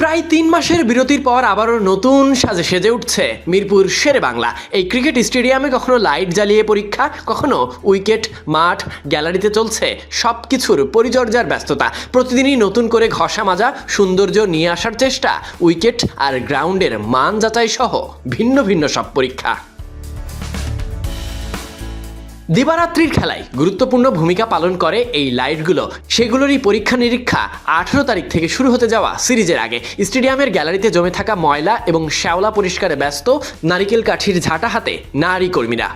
প্রায় তিন মাসের বিরতির পর আবারও নতুন সাজে সেজে উঠছে মিরপুর শেরে বাংলা। এই ক্রিকেট স্টেডিয়ামে কখনো লাইট জ্বালিয়ে পরীক্ষা, কখনো উইকেট, মাঠ, গ্যালারিতে চলছে সব কিছুর পরিচর্যার ব্যস্ততা। প্রতিদিনই নতুন করে ঘষা মাজা, সৌন্দর্য নিয়ে আসার চেষ্টা, উইকেট আর গ্রাউন্ডের মান যাচাই সহ ভিন্ন ভিন্ন সব পরীক্ষা। দিবারাত্রির খেলায় গুরুত্বপূর্ণ ভূমিকা পালন করে এই লাইটগুলো। সেগুলোরই পরীক্ষা নিরীক্ষা আঠেরো তারিখ থেকে শুরু হতে যাওয়া সিরিজের আগে। স্টেডিয়ামের গ্যালারিতে জমে থাকা ময়লা এবং শ্যাওলা পরিষ্কারে ব্যস্ত নারিকেল কাঠির ঝাঁটা হাতে নারী কর্মীরা।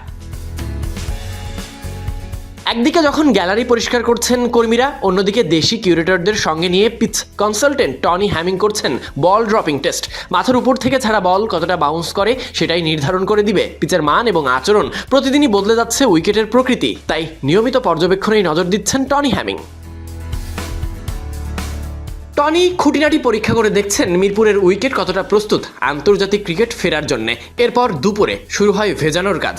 একদিকে যখন গ্যালারি পরিষ্কার করছেন কর্মীরা, অন্যদিকে দেশি কিউরেটরদের সঙ্গে নিয়ে পিচ কনসালটেন্ট টনি হ্যামিং করছেন বল ড্রপিং টেস্ট। মাথার উপর থেকে ছাড়া বল কতটা বাউন্স করে সেটাই নির্ধারণ করে দিবে পিচের মান এবং আচরণ। প্রতিদিনই বদলে যাচ্ছে উইকেটের প্রকৃতি, তাই নিয়মিত পর্যবেক্ষণেই নজর দিচ্ছেন টনি হ্যামিং। টনি খুঁটিনাটি পরীক্ষা করে দেখছেন মিরপুরের উইকেট কতটা প্রস্তুত আন্তর্জাতিক ক্রিকেট ফেরার জন্য। এরপর দুপুরে শুরু হয় ভেজানোর কাজ।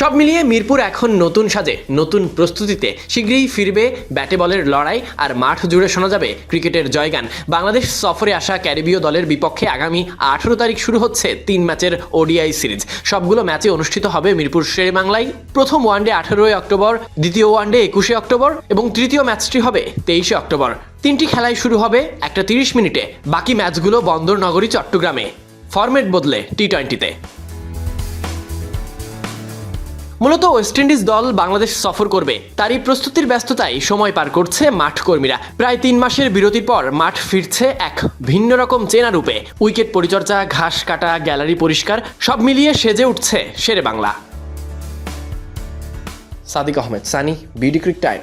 সব মিলিয়ে মিরপুর এখন নতুন সাজে, নতুন প্রস্তুতিতে। শীঘ্রই ফিরবে ব্যাটে বলের লড়াই আর মাঠ জুড়ে শোনা যাবে ক্রিকেটের জয়গান। বাংলাদেশ সফরে আসা ক্যারিবীয় দলের বিপক্ষে আগামী আঠেরো তারিখ শুরু হচ্ছে তিন ম্যাচের ওডিআই সিরিজ। সবগুলো ম্যাচে অনুষ্ঠিত হবে মিরপুর শেরে বাংলায় প্রথম ওয়ানডে আঠেরোই অক্টোবর, দ্বিতীয় ওয়ানডে একুশে অক্টোবর এবং তৃতীয় ম্যাচটি হবে তেইশে অক্টোবর। তিনটি খেলাই শুরু হবে একটা তিরিশ মিনিটে। বাকি ম্যাচগুলো বন্দর নগরী চট্টগ্রামে। ফরম্যাট বদলে টি টোয়েন্টিতে। মূলত ওয়েস্ট ইন্ডিজ দল বাংলাদেশ সফর করবে। তারই প্রস্তুতির ব্যস্ততায় সময় পার করছে মাঠ কর্মীরা। প্রায় তিন মাসের বিরতির পর মাঠ ফিরছে এক ভিন্ন রকম চেনা রূপে। উইকেট পরিচর্যা, ঘাস কাটা, গ্যালারি পরিষ্কার, সব মিলিয়ে সেজে উঠছে সেরে Bangla. Sadiq Ahmed, Sunny, BD cric time.